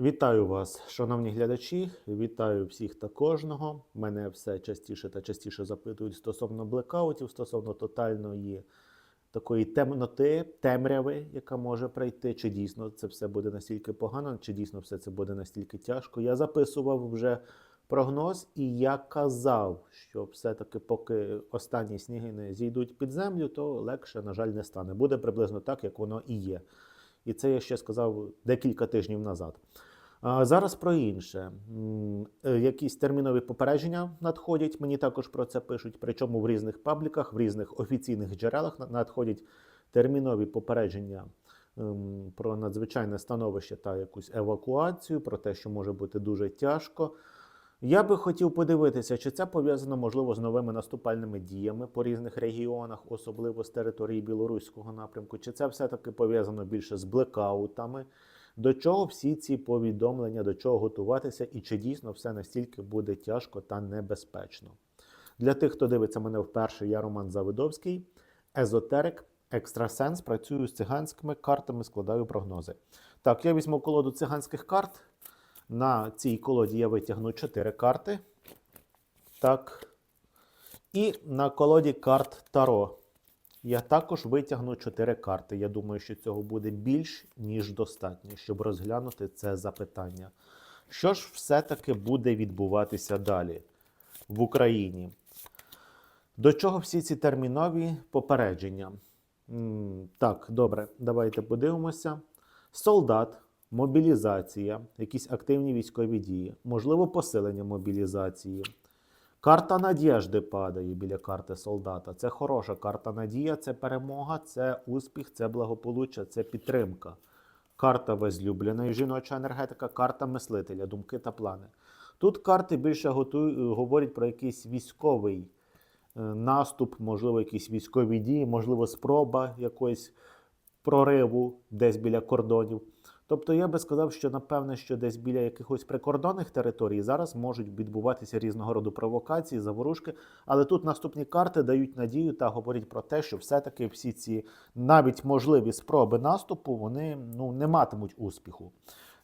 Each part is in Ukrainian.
Вітаю вас, шановні глядачі. Вітаю всіх та кожного. Мене все частіше та частіше запитують стосовно блекаутів, стосовно тотальної такої темноти, темряви, яка може прийти. Чи дійсно це все буде настільки погано, чи дійсно все це буде настільки тяжко. Я записував вже прогноз, і я казав, що все-таки, поки останні сніги не зійдуть під землю, то легше, на жаль, не стане. Буде приблизно так, як воно і є. І це я ще сказав декілька тижнів назад. А зараз про інше. Е, Якісь термінові попередження надходять. Мені також про це пишуть. Причому в різних пабліках, в різних офіційних джерелах надходять термінові попередження ем, про надзвичайне становище та якусь евакуацію, про те, що може бути дуже тяжко. Я би хотів подивитися, чи це пов'язано можливо з новими наступальними діями по різних регіонах, особливо з території білоруського напрямку, чи це все-таки пов'язано більше з блекаутами. До чого всі ці повідомлення, до чого готуватися, і чи дійсно все настільки буде тяжко та небезпечно? Для тих, хто дивиться мене вперше, я Роман Завидовський, езотерик, екстрасенс, працюю з циганськими картами, складаю прогнози. Так, я візьму колоду циганських карт. На цій колоді я витягну 4 карти. Так. І на колоді карт Таро я також витягну 4 карти. Я думаю, що цього буде більш ніж достатньо, щоб розглянути це запитання. Що ж все-таки буде відбуватися далі в Україні? До чого всі ці термінові попередження? М, Так, добре, давайте подивимося. Солдат, мобілізація, якісь активні військові дії, можливо, посилення мобілізації. Карта надіжди падає біля карти солдата. Це хороша карта надія, це перемога, це успіх, це благополуччя, це підтримка. Карта возлюбленої жіноча енергетика, карта мислителя, думки та плани. Тут карти більше готують, говорять про якийсь військовий е, наступ, можливо, якісь військові дії, можливо, спроба якоїсь прориву десь біля кордонів. Тобто я би сказав, що напевне, що десь біля якихось прикордонних територій зараз можуть відбуватися різного роду провокації, заворушки. Але тут наступні карти дають надію та говорять про те, що все-таки всі ці навіть можливі спроби наступу вони ну, не матимуть успіху.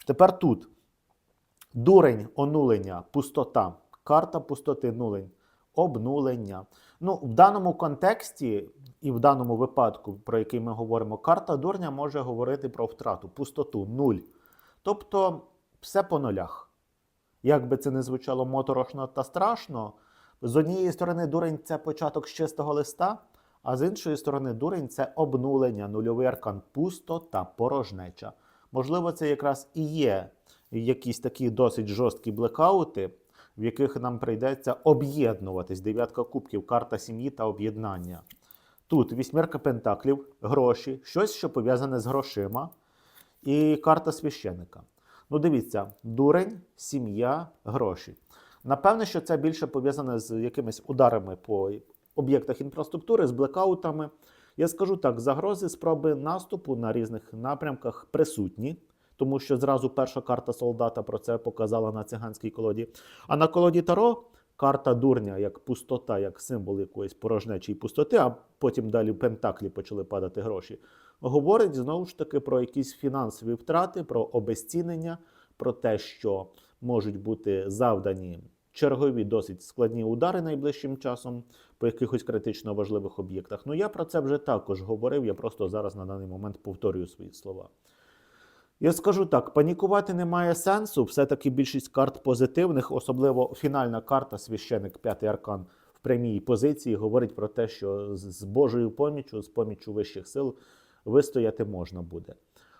Тепер тут дурень, онулення, пустота, карта пустоти, нулень, обнулення. Ну, в даному контексті і в даному випадку, про який ми говоримо, карта дурня може говорити про втрату, пустоту, нуль. Тобто все по нулях. Як би це не звучало моторошно та страшно, з однієї сторони, дурень це початок з чистого листа, а з іншої сторони, дурень це обнулення, нульовий аркан, пусто та порожнеча. Можливо, це якраз і є якісь такі досить жорсткі блекаути, в яких нам прийдеться об'єднуватись. Дев'ятка кубків, карта сім'ї та об'єднання. Тут вісьмерка пентаклів, гроші, щось, що пов'язане з грошима, і карта священика. Ну, дивіться, дурень, сім'я, гроші. Напевне, що це більше пов'язане з якимись ударами по об'єктах інфраструктури, з блекаутами. Я скажу так: загрози спроби наступу на різних напрямках присутні, тому що зразу перша карта солдата про це показала на циганській колоді. А на колоді Таро карта дурня як пустота, як символ якоїсь порожнечої пустоти, а потім далі в пентаклі почали падати гроші. Говорить знову ж таки про якісь фінансові втрати, про обезцінення, про те, що можуть бути завдані чергові досить складні удари найближчим часом по якихось критично важливих об'єктах. Ну я про це вже також говорив. Я просто зараз на даний момент повторюю свої слова. Я скажу так: панікувати немає сенсу. Все-таки більшість карт позитивних, особливо фінальна карта, священик, п'ятий аркан в прямій позиції, говорить про те, що з Божою поміччю, з поміччю вищих сил вистояти можна буде.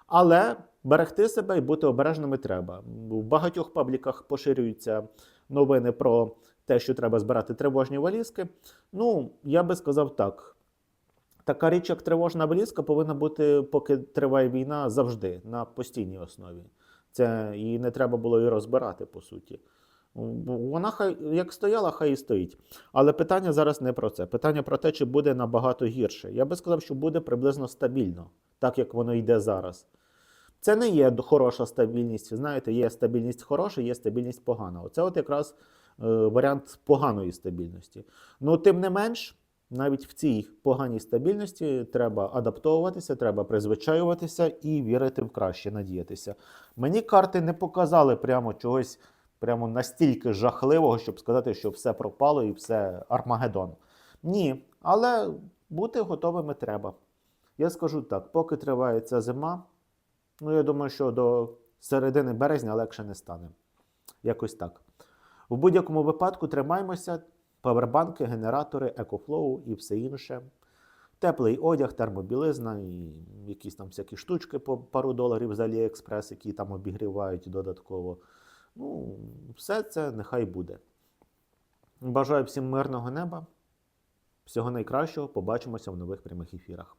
Але берегти себе і бути обережними треба. В багатьох пабліках поширюються новини про те, що треба збирати тривожні валізки. Ну, я би сказав так. Така річ, як тривожна валізка, повинна бути, поки триває війна, завжди на постійній основі. Це її не треба було і розбирати, по суті. Вона хай як стояла, хай і стоїть. Але питання зараз не про це. Питання про те, чи буде набагато гірше. Я би сказав, що буде приблизно стабільно, так як воно йде зараз. Це не є хороша стабільність. Знаєте, є стабільність хороша, є стабільність погана. Оце от якраз е, варіант поганої стабільності. Ну, тим не менш, навіть в цій поганій стабільності треба адаптовуватися, треба призвичаюватися і вірити в краще, надіятися. Мені карти не показали прямо чогось прямо настільки жахливого, щоб сказати, що все пропало і все Армагеддон. Ні, але бути готовими треба. Я скажу так, поки триває ця зима, ну я думаю, що до середини березня легше не стане. Якось так. В будь-якому випадку тримаймося, павербанки, генератори, екофлоу і все інше. Теплий одяг, термобілизна і якісь там всякі штучки по пару доларів з Аліекспрес, які там обігрівають додатково. Ну, все це нехай буде. Бажаю всім мирного неба. Всього найкращого. Побачимося в нових прямих ефірах.